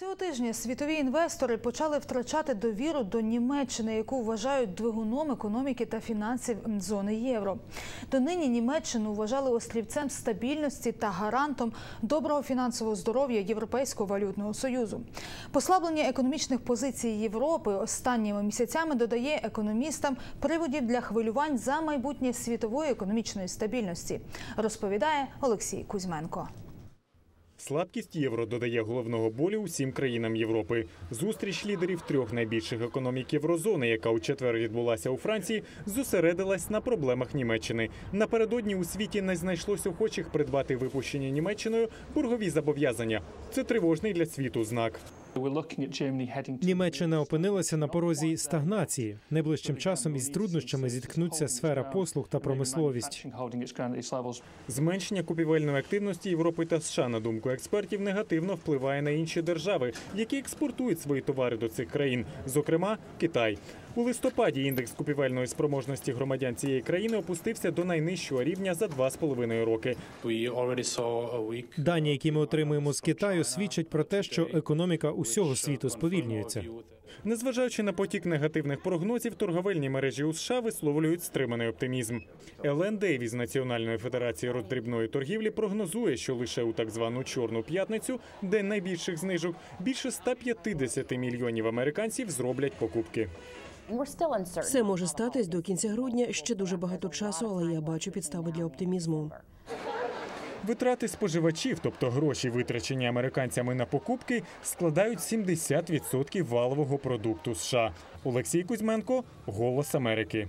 Цього тижня світові інвестори почали втрачати довіру до Німеччини, яку вважають двигуном економіки та фінансів зони євро. Донині Німеччину вважали острівцем стабільності та гарантом доброго фінансового здоров'я Європейського валютного союзу. Послаблення економічних позицій Європи останніми місяцями додає економістам приводів для хвилювань за майбутнє світової економічної стабільності, розповідає Олексій Кузьменко. Слабкість євро додає головного болю усім країнам Європи. Зустріч лідерів трьох найбільших економік єврозони, яка у четвер відбулася у Франції, зосередилась на проблемах Німеччини. Напередодні у світі не знайшлось охочих придбати випущені Німеччиною боргові зобов'язання. Це тривожний для світу знак. Німеччина опинилася на порозі стагнації. Найближчим часом із труднощами зіткнуться сфера послуг та промисловість. Зменшення купівельної активності Європи та США, на думку експертів, негативно впливає на інші держави, які експортують свої товари до цих країн, зокрема Китай. У листопаді індекс купівельної спроможності громадян цієї країни опустився до найнижчого рівня за два з половиною роки. Дані, які ми отримуємо з Китаю, свідчать про те, що економіка усього світу сповільнюється. Незважаючи на потік негативних прогнозів, торговельні мережі у США висловлюють стриманий оптимізм. Елен Дейві з Національної федерації роздрібної торгівлі прогнозує, що лише у так звану чорну п'ятницю, день найбільших знижок, більше 150 мільйонів американців зроблять покупки. Все може статись до кінця грудня. Ще дуже багато часу, але я бачу підстави для оптимізму. Витрати споживачів, тобто гроші, витрачені американцями на покупки, складають 70% валового продукту США. Олексій Кузьменко, Голос Америки.